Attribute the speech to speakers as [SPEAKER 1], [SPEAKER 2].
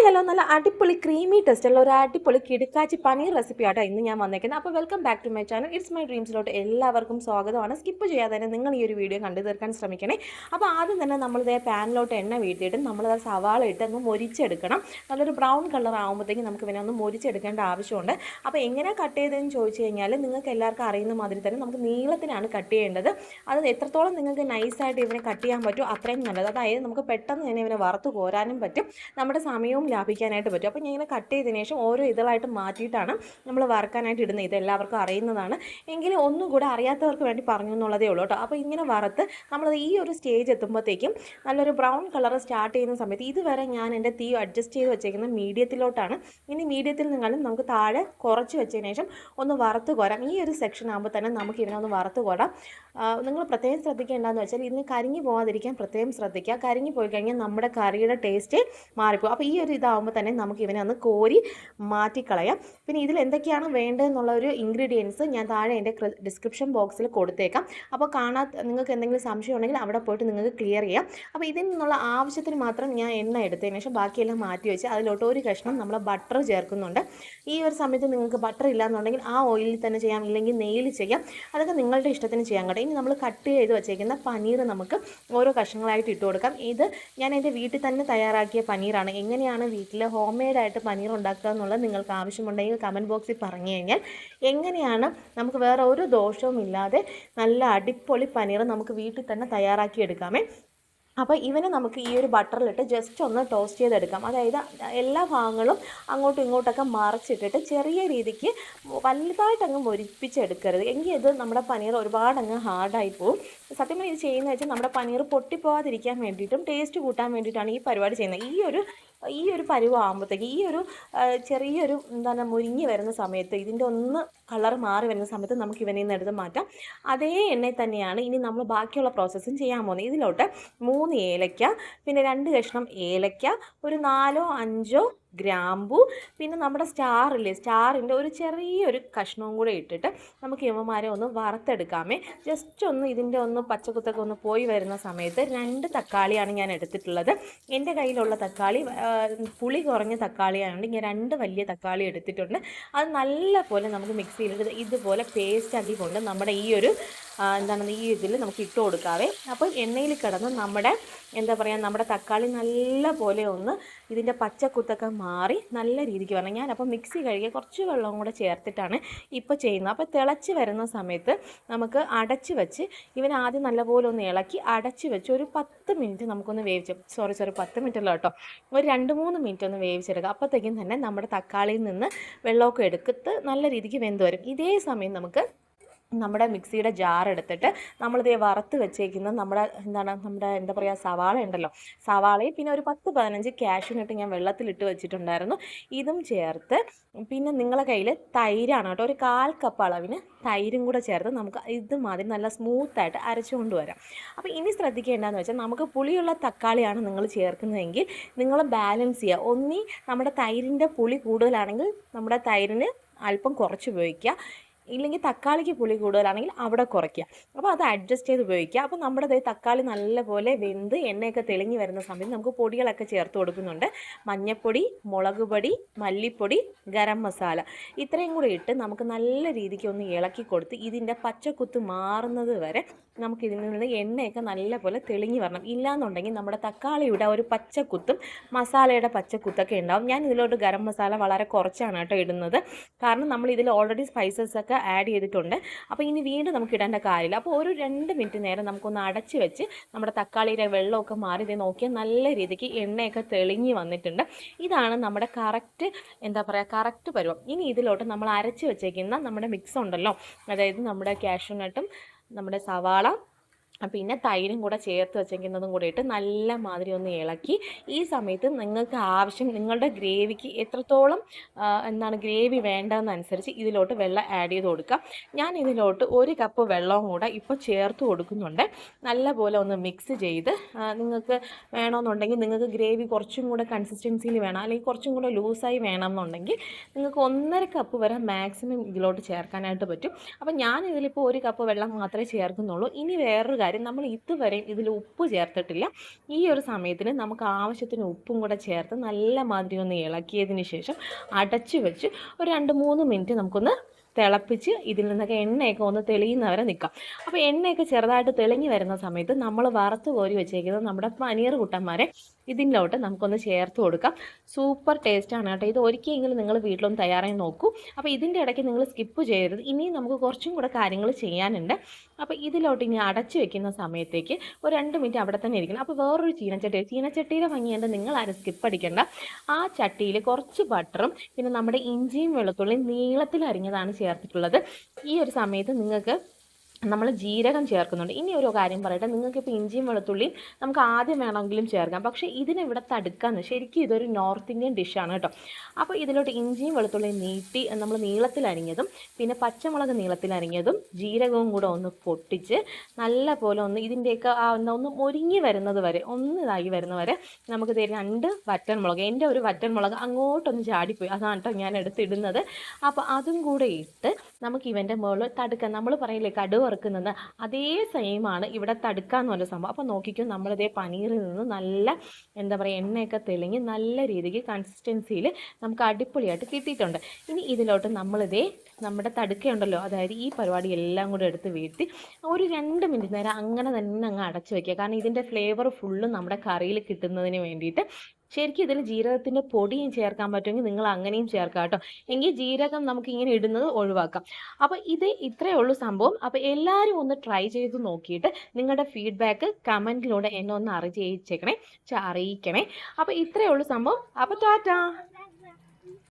[SPEAKER 1] Hi hello നല്ല അടിപൊളി creamy ടെസ്റ്റുള്ള ഒരു അടിപൊളി കിടുക്കാച്ചി പനീർ റെസിപ്പി ആട്ടോ ഇന്ന് ഞാൻ വന്നേക്കുന്നത്. അപ്പോൾ welcome back to my channel it's my ഡ്രീംസിലോട്ട് എല്ലാവർക്കും സ്വാഗതമാണ്. സ്കിപ്പ് ചെയ്യാതെ തന്നെ നിങ്ങൾ ഈ ഒരു വീഡിയോ കണ്ടു തീർക്കാൻ ശ്രമിക്കണേ. അപ്പോൾ ആദ്യം തന്നെ നമ്മളിതേ പാനിലോട്ട് എണ്ണ വീട്ടിയിട്ട് നമ്മളത് സവാള ഇട്ട് ഒന്ന് മൊരിച്ചെടുക്കണം. നല്ലൊരു ബ്രൗൺ കളർ ആകുമ്പോഴത്തേക്കും നമുക്ക് പിന്നെ ഒന്ന് മൊരിച്ചെടുക്കേണ്ട ആവശ്യമുണ്ട്. അപ്പോൾ എങ്ങനെ കട്ട് ചെയ്തതെന്ന് ചോദിച്ചു കഴിഞ്ഞാൽ നിങ്ങൾക്ക് എല്ലാവർക്കും അറിയുന്ന മാതിരി തന്നെ നമുക്ക് നീളത്തിനാണ് കട്ട് ചെയ്യേണ്ടത്. അത് എത്രത്തോളം നിങ്ങൾക്ക് നൈസായിട്ട് ഇവനെ കട്ട് ചെയ്യാൻ പറ്റുമോ അത്രയും നല്ലത്. അതായത് നമുക്ക് പെട്ടെന്ന് തന്നെ ഇവനെ വറുത്ത് കോരാനും പറ്റും. നമ്മുടെ സമയവും ലാഭിക്കാനായിട്ട് പറ്റും. അപ്പോൾ ഞാൻ ഇങ്ങനെ കട്ട് ചെയ്തതിന് ശേഷം ഓരോ ഇതളായിട്ട് മാറ്റിയിട്ടാണ് നമ്മൾ വറുക്കാനായിട്ട് ഇടുന്നത്. ഇത് എല്ലാവർക്കും അറിയുന്നതാണ്. എങ്കിലും ഒന്നും കൂടെ അറിയാത്തവർക്ക് വേണ്ടി പറഞ്ഞു എന്നുള്ളതേ ഉള്ളൂ കേട്ടോ. അപ്പോൾ ഇങ്ങനെ വറുത്ത് നമ്മൾ ഈ ഒരു സ്റ്റേജ് എത്തുമ്പോഴത്തേക്കും നല്ലൊരു ബ്രൗൺ കളർ സ്റ്റാർട്ട് ചെയ്യുന്ന സമയത്ത് ഇതുവരെ ഞാൻ എന്റെ തീ അഡ്ജസ്റ്റ് ചെയ്ത് വെച്ചേക്കുന്ന മീഡിയത്തിലോട്ടാണ്. ഇനി മീഡിയത്തിൽ നിങ്ങളും നമുക്ക് താഴെ കുറച്ച് വെച്ചതിന് ശേഷം ഒന്ന് വറുത്ത് കോരാം. ഈ ഒരു സെക്ഷൻ ആകുമ്പോൾ തന്നെ നമുക്ക് ഇതിനെ ഒന്ന് വറുത്ത് കോരാം. നിങ്ങൾ പ്രത്യേകം ശ്രദ്ധിക്കേണ്ടതെന്ന് വെച്ചാൽ ഇതിന് കരിഞ്ഞു പോകാതിരിക്കാൻ പ്രത്യേകം ശ്രദ്ധിക്കുക. കരിഞ്ഞു പോയി കഴിഞ്ഞാൽ നമ്മുടെ കറിയുടെ ടേസ്റ്റ് മാറിപ്പോകും അപ്പോൾ ഈ ഒരു ഇതാകുമ്പോൾ തന്നെ നമുക്ക് ഇവനെ ഒന്ന് കോരി മാറ്റിക്കളയാം. പിന്നെ ഇതിൽ എന്തൊക്കെയാണ് വേണ്ടതെന്നുള്ള ഒരു ഇൻഗ്രീഡിയൻസ് ഞാൻ താഴെ എന്റെ ഡിസ്ക്രിപ്ഷൻ ബോക്സിൽ കൊടുത്തേക്കാം. അപ്പോൾ കാണാത്ത നിങ്ങൾക്ക് എന്തെങ്കിലും സംശയം ഉണ്ടെങ്കിൽ അവിടെ പോയിട്ട് നിങ്ങൾക്ക് ക്ലിയർ ചെയ്യാം. അപ്പോൾ ഇതിൽ നിന്നുള്ള ആവശ്യത്തിന് മാത്രം ഞാൻ എണ്ണ എടുത്തതിന് ശേഷം ബാക്കിയെല്ലാം മാറ്റി വെച്ച് അതിലോട്ട് ഒരു കഷ്ണം നമ്മൾ ബട്ടർ ചേർക്കുന്നുണ്ട്. ഈ ഒരു സമയത്ത് നിങ്ങൾക്ക് ബട്ടർ ഇല്ലാന്നുണ്ടെങ്കിൽ ആ ഓയിലിൽ തന്നെ ചെയ്യാം ഇല്ലെങ്കിൽ നെയ്യിൽ ചെയ്യാം. അതൊക്കെ നിങ്ങളുടെ ഇഷ്ടത്തിന് ചെയ്യാൻ കേട്ടോ. ഇനി നമ്മൾ കട്ട് ചെയ്ത് വെച്ചേക്കുന്ന പനീർ നമുക്ക് ഓരോ കഷ്ണങ്ങളായിട്ട് ഇട്ട് കൊടുക്കാം. ഇത് ഞാൻ എന്റെ വീട്ടിൽ തന്നെ തയ്യാറാക്കിയ പനീറാണ്. എങ്ങനെയാണ് വീട്ടിൽ ഹോം മെയ്ഡായിട്ട് പനീർ ഉണ്ടാക്കുക എന്നുള്ളത് നിങ്ങൾക്ക് ആവശ്യമുണ്ടെങ്കിൽ കമന്റ് ബോക്സിൽ പറഞ്ഞു കഴിഞ്ഞാൽ എങ്ങനെയാണ് നമുക്ക് വേറെ ഒരു ദോഷവും ഇല്ലാതെ നല്ല അടിപൊളി പനീർ നമുക്ക് വീട്ടിൽ തന്നെ തയ്യാറാക്കി എടുക്കാമേ. അപ്പോൾ ഇവനെ നമുക്ക് ഈ ഒരു ബട്ടറിലിട്ട് ജസ്റ്റ് ഒന്ന് ടോസ്റ്റ് ചെയ്തെടുക്കാം. അതായത് എല്ലാ ഭാഗങ്ങളും അങ്ങോട്ടും ഇങ്ങോട്ടൊക്കെ മറച്ചിട്ടിട്ട് ചെറിയ രീതിക്ക് വലുതായിട്ടങ്ങ് മൊരിപ്പിച്ചെടുക്കരുത്. എങ്കിൽ ഇത് നമ്മുടെ പനീർ ഒരുപാടങ്ങ് ഹാർഡായി പോകും സത്യം പറഞ്ഞാൽ ഇത് ചെയ്യുന്നത് വെച്ചാൽ നമ്മുടെ പനീർ പൊട്ടിപ്പോവാതിരിക്കാൻ വേണ്ടിയിട്ടും ടേസ്റ്റ് കൂട്ടാൻ വേണ്ടിയിട്ടാണ് ഈ പരിപാടി ചെയ്യുന്നത്. ഈ ഒരു ഈ ഒരു പരുവാകുമ്പോഴത്തേക്ക് ഈ ഒരു ചെറിയൊരു എന്താണ് മുരിങ്ങി വരുന്ന സമയത്ത് ഇതിന്റെ ഒന്ന് കളർ മാറി വരുന്ന സമയത്ത് നമുക്ക് ഇവനിൽ നിന്ന് എടുത്ത് മാറ്റാം. അതേ എണ്ണയിൽ തന്നെയാണ് ഇനി നമ്മൾ ബാക്കിയുള്ള പ്രോസസ്സും ചെയ്യാൻ പോകുന്നത്. ഇതിലോട്ട് മൂന്ന് ഏലക്ക പിന്നെ രണ്ട് കഷ്ണം ഏലക്ക ഒരു നാലോ അഞ്ചോ ഗ്രാമ്പു പിന്നെ നമ്മുടെ സ്റ്റാറില്ലേ സ്റ്റാറിന്റെ ഒരു ചെറിയൊരു കഷ്ണവും കൂടെ ഇട്ടിട്ട് നമുക്ക് യമ്മമാരെ ഒന്ന് വറുത്തെടുക്കാമേ. ജസ്റ്റ് ഒന്ന് ഇതിന്റെ ഒന്ന് പച്ചക്കുത്തൊക്കെ ഒന്ന് പോയി വരുന്ന സമയത്ത് രണ്ട് തക്കാളിയാണ് ഞാൻ എടുത്തിട്ടുള്ളത്. എന്റെ കയ്യിലുള്ള തക്കാളി പുളി കുറഞ്ഞ തക്കാളിയായതുകൊണ്ട് ഞാൻ രണ്ട് വലിയ തക്കാളി എടുത്തിട്ടുണ്ട്. അത് നല്ല പോലെ നമുക്ക് മിക്സിയിലിട്ട് ഇതുപോലെ പേസ്റ്റ് ആക്കി കൊണ്ട് നമ്മുടെ ഈ ഒരു എന്താണ് ഈ ഇതിൽ നമുക്ക് ഇട്ട് കൊടുക്കാവേ. അപ്പം എണ്ണയിൽ കിടന്ന് നമ്മുടെ എന്താ പറയുക നമ്മുടെ തക്കാളി നല്ല പോലെ ഒന്ന് ഇതിന്റെ പച്ചക്കുത്തൊക്കെ മാറി നല്ല രീതിക്ക് വരണം. ഞാനപ്പോൾ മിക്സി കഴുകി കുറച്ച് വെള്ളവും കൂടെ ചേർത്തിട്ടാണ് ഇപ്പോൾ ചെയ്യുന്നത്. അപ്പോൾ തിളച്ച് വരുന്ന സമയത്ത് നമുക്ക് അടച്ച് വെച്ച് ഇവൻ ആദ്യം നല്ലപോലെ ഒന്ന് ഇളക്കി അടച്ച് വെച്ച് ഒരു പത്ത് മിനിറ്റ് നമുക്കൊന്ന് വേവിച്ച് സോറി സോറി പത്ത് മിനിറ്റ് അല്ല കേട്ടോ. ഒരു രണ്ട് മൂന്ന് മിനിറ്റ് ഒന്ന് വേവിച്ചെടുക്കുക അപ്പോഴത്തേക്കും തന്നെ നമ്മുടെ തക്കാളിയിൽ നിന്ന് വെള്ളമൊക്കെ എടുക്കത്ത് നല്ല രീതിക്ക് വെന്ത് വരും. ഇതേ സമയം നമുക്ക് നമ്മുടെ മിക്സിയുടെ ജാർ എടുത്തിട്ട് നമ്മളിതേ വറുത്ത് വെച്ചേക്കുന്ന നമ്മുടെ എന്താണ് നമ്മുടെ എന്താ പറയുക സവാള ഉണ്ടല്ലോ. സവാളയും പിന്നെ ഒരു പത്ത് പതിനഞ്ച് കാഷ്യൂനിട്ട് ഞാൻ വെള്ളത്തിലിട്ട് വെച്ചിട്ടുണ്ടായിരുന്നു. ഇതും ചേർത്ത് പിന്നെ നിങ്ങളെ കയ്യിൽ തൈരാണ് കേട്ടോ. ഒരു കാൽ കപ്പ് അളവിന് തൈരും കൂടെ ചേർത്ത് നമുക്ക് ഇത് മാതിരി നല്ല സ്മൂത്തായിട്ട് അരച്ചു കൊണ്ടുവരാം. അപ്പോൾ ഇനി ശ്രദ്ധിക്കേണ്ടതെന്ന് വെച്ചാൽ നമുക്ക് പുളിയുള്ള തക്കാളിയാണ് നിങ്ങൾ ചേർക്കുന്നതെങ്കിൽ നിങ്ങൾ ബാലൻസ് ചെയ്യുക ഒന്നി നമ്മുടെ തൈരിന്റെ പുളി കൂടുതലാണെങ്കിൽ നമ്മുടെ തൈരിന് അല്പം കുറച്ച് ഉപയോഗിക്കുക. ഇല്ലെങ്കിൽ തക്കാളിക്ക് പുളി കൂടുതലാണെങ്കിൽ അവിടെ കുറയ്ക്കുക. അപ്പോൾ അത് അഡ്ജസ്റ്റ് ചെയ്ത് ഉപയോഗിക്കുക. അപ്പോൾ നമ്മുടെ തക്കാളി നല്ലപോലെ വെന്ത് എണ്ണയൊക്കെ തെളിഞ്ഞ് വരുന്ന സമയത്ത് നമുക്ക് പൊടികളൊക്കെ ചേർത്ത് കൊടുക്കുന്നുണ്ട്. മഞ്ഞൾപ്പൊടി മുളക് പൊടി മല്ലിപ്പൊടി ഗരം മസാല. ഇത്രയും കൂടി ഇട്ട് നമുക്ക് നല്ല രീതിക്ക് ഒന്ന് ഇളക്കി കൊടുത്ത് ഇതിന്റെ പച്ചക്കുത്ത് മാറുന്നത് വരെ നമുക്ക് ഇതിൽ നിന്ന് എണ്ണയൊക്കെ നല്ലപോലെ തെളിഞ്ഞു വരണം. ഇല്ലാന്നുണ്ടെങ്കിൽ നമ്മുടെ തക്കാളിയുടെ ഒരു പച്ചക്കുത്തും മസാലയുടെ പച്ചക്കുത്തൊക്കെ ഉണ്ടാവും. ഞാൻ ഇതിലോട്ട് ഗരം മസാല വളരെ കുറച്ചാണ് കേട്ടോ ഇടുന്നത്. കാരണം നമ്മൾ ഇതിൽ ഓൾറെഡി സ്പൈസസ് ഒക്കെ ആഡ് ചെയ്തിട്ടുണ്ട്. അപ്പോൾ ഇനി വീണ്ടും നമുക്ക് ഇടേണ്ട കാര്യമില്ല. അപ്പോൾ ഒരു രണ്ട് മിനിറ്റ് നേരം നമുക്കൊന്ന് അടച്ച് വെച്ച് നമ്മുടെ തക്കാളിയുടെ വെള്ളമൊക്കെ മാറി ഇത് നോക്കിയാൽ നല്ല രീതിക്ക് എണ്ണയൊക്കെ തെളിഞ്ഞു വന്നിട്ടുണ്ട്. ഇതാണ് നമ്മുടെ കറക്റ്റ് എന്താ പറയുക കറക്റ്റ് പരുവം. ഇനി ഇതിലോട്ട് നമ്മൾ അരച്ച് വെച്ചേക്കുന്ന നമ്മുടെ മിക്സ് ഉണ്ടല്ലോ. അതായത് നമ്മുടെ കാഷ്യൂനട്ടും നമ്മുടെ സവാള പിന്നെ തൈരും കൂടെ ചേർത്ത് വെച്ചേക്കുന്നതും കൂടെ ഇട്ട് നല്ല മാതിരി ഒന്ന് ഇളക്കി. ഈ സമയത്ത് നിങ്ങൾക്ക് ആവശ്യം നിങ്ങളുടെ ഗ്രേവിക്ക് എത്രത്തോളം എന്താണ് ഗ്രേവി വേണ്ടതെന്നനുസരിച്ച് ഇതിലോട്ട് വെള്ളം ആഡ് ചെയ്ത് കൊടുക്കുക. ഞാൻ ഇതിലോട്ട് ഒരു കപ്പ് വെള്ളവും കൂടെ ഇപ്പോൾ ചേർത്ത് കൊടുക്കുന്നുണ്ട്. നല്ലപോലെ ഒന്ന് മിക്സ് ചെയ്ത് നിങ്ങൾക്ക് വേണമെന്നുണ്ടെങ്കിൽ നിങ്ങൾക്ക് ഗ്രേവി കുറച്ചും കൂടെ കൺസിസ്റ്റൻസിയിൽ വേണം അല്ലെങ്കിൽ കുറച്ചും കൂടെ ലൂസായി വേണമെന്നുണ്ടെങ്കിൽ നിങ്ങൾക്ക് ഒന്നര കപ്പ് വരെ മാക്സിമം ഇതിലോട്ട് ചേർക്കാനായിട്ട് പറ്റും. അപ്പോൾ ഞാൻ ഇതിലിപ്പോൾ ഒരു കപ്പ് വെള്ളം മാത്രമേ ചേർക്കുന്നുള്ളൂ. ഇനി വേറൊരു കാര്യം നമ്മൾ ഇതുവരെയും ഇതിൽ ഉപ്പ് ചേർത്തിട്ടില്ല. ഈ ഒരു സമയത്തിന് നമുക്ക് ആവശ്യത്തിന് ഉപ്പും കൂടെ ചേർത്ത് നല്ല മാതിരി ഒന്ന് ഇളക്കിയതിന് ശേഷം അടച്ചു വെച്ച് ഒരു രണ്ട് മൂന്ന് മിനിറ്റ് നമുക്കൊന്ന് തിളപ്പിച്ച് ഇതിൽ നിന്നൊക്കെ എണ്ണയൊക്കെ ഒന്ന് തെളിയുന്നവരെ നിൽക്കാം. അപ്പോൾ എണ്ണയൊക്കെ ചെറുതായിട്ട് തെളിഞ്ഞു വരുന്ന സമയത്ത് നമ്മൾ വറുത്ത് കോരി വെച്ചേക്കുന്നത് നമ്മുടെ പനീർ കുട്ടന്മാരെ ഇതിലോട്ട് നമുക്കൊന്ന് ചേർത്ത് കൊടുക്കാം. സൂപ്പർ ടേസ്റ്റാണ് കേട്ടോ. ഇത് ഒരിക്കലെങ്കിലും നിങ്ങൾ വീട്ടിലൊന്ന് തയ്യാറായി നോക്കൂ. അപ്പോൾ ഇതിന്റെ ഇടയ്ക്ക് നിങ്ങൾ സ്കിപ്പ് ചെയ്യരുത്. ഇനിയും നമുക്ക് കുറച്ചും കൂടെ കാര്യങ്ങൾ ചെയ്യാനുണ്ട്. അപ്പോൾ ഇതിലോട്ട് ഇനി അടച്ചു വെക്കുന്ന സമയത്തേക്ക് ഒരു രണ്ട് മിനിറ്റ് അവിടെ തന്നെ ഇരിക്കണം. അപ്പോൾ വേറൊരു ചീനച്ചട്ടി. ചീനച്ചട്ടിയുടെ ഭംഗിയുണ്ട് നിങ്ങൾ ആരും സ്കിപ്പ് അടിക്കേണ്ട. ആ ചട്ടിയിൽ കുറച്ച് ബട്ടറും പിന്നെ നമ്മുടെ ഇഞ്ചിയും വെളുത്തുള്ളിയും നീളത്തിൽ അരിഞ്ഞതാണ് ചേർത്തിട്ടുള്ളത്. ഈ ഒരു സമയത്ത് നിങ്ങൾക്ക് നമ്മൾ ജീരകം ചേർക്കുന്നുണ്ട്. ഇനി ഒരു കാര്യം പറയട്ടെ. നിങ്ങൾക്ക് ഇപ്പോൾ ഇഞ്ചിയും വെളുത്തുള്ളിയും നമുക്ക് ആദ്യം വേണമെങ്കിലും ചേർക്കാം. പക്ഷേ ഇതിനിവിടെ തടുക്കാന്ന് ശരിക്കും ഇതൊരു നോർത്ത് ഇന്ത്യൻ ഡിഷാണ് കേട്ടോ. അപ്പോൾ ഇതിലോട്ട് ഇഞ്ചിയും വെളുത്തുള്ളിയും നീട്ടി നമ്മൾ നീളത്തിൽ അരിഞ്ഞതും പിന്നെ പച്ചമുളക് നീളത്തിൽ അരിഞ്ഞതും ജീരകവും കൂടെ ഒന്ന് പൊട്ടിച്ച് നല്ല പോലെ ഒന്ന് ഇതിന്റെയൊക്കെ ഒന്ന് മൊരിഞ്ഞ് വരുന്നത് വരെ ഒന്ന് ഇതായി വരുന്ന വരെ നമുക്ക് തരും രണ്ട് വറ്റൻമുളക് എന്റെ ഒരു വറ്റൻമുളക് അങ്ങോട്ടൊന്ന് ചാടിപ്പോയി. അതാണ് കേട്ടോ ഞാൻ എടുത്തിടുന്നത്. അപ്പോൾ അതും കൂടെ ഇട്ട് നമുക്ക് ഇവന്റെ മുകളിൽ തടുക്കാം. നമ്മൾ പറയില്ലേ കടുവ വറുക്കുന്നത് അതേ സെയിമാണ് ഇവിടെ തടുക്കാന്ന് പറഞ്ഞ സംഭവം. അപ്പോൾ നോക്കിക്കും നമ്മളിതേ പനീറിൽ നിന്ന് നല്ല എന്താ പറയുക എണ്ണയൊക്കെ തെളിഞ്ഞ് നല്ല രീതിക്ക് കൺസിസ്റ്റൻസിയിൽ നമുക്ക് അടിപൊളിയായിട്ട് കിട്ടിയിട്ടുണ്ട്. ഇനി ഇതിലോട്ട് നമ്മളിതേ നമ്മുടെ തടുക്കയുണ്ടല്ലോ അതായത് ഈ പരിപാടി എല്ലാം കൂടെ എടുത്ത് വീഴ്ത്തി ഒരു രണ്ട് മിനിറ്റ് നേരം അങ്ങനെ തന്നെ അങ്ങ് അടച്ചു വയ്ക്കുക കാരണം ഇതിന്റെ ഫ്ലേവർ ഫുള്ളും നമ്മുടെ കറിയിൽ കിട്ടുന്നതിന് വേണ്ടിയിട്ട് ശരിക്കും ഇതിൽ ജീരകത്തിന്റെ പൊടിയും ചേർക്കാൻ പറ്റുമെങ്കിൽ നിങ്ങൾ അങ്ങനെയും ചേർക്കാം കേട്ടോ. എങ്കിൽ ജീരകം നമുക്ക് ഇങ്ങനെ ഇടുന്നത് ഒഴിവാക്കാം. അപ്പോൾ ഇത് ഇത്രയേ ഉള്ളൂ സംഭവം. അപ്പോൾ എല്ലാവരും ഒന്ന് ട്രൈ ചെയ്ത് നോക്കിയിട്ട് നിങ്ങളുടെ ഫീഡ്ബാക്ക് കമന്റിലൂടെ എന്നെ ഒന്ന് അറിയിച്ചേക്കണേ. അറിയിക്കണേ. അപ്പോൾ ഇത്രയേ ഉള്ളൂ സംഭവം. അപ്പോൾ ടാറ്റാ.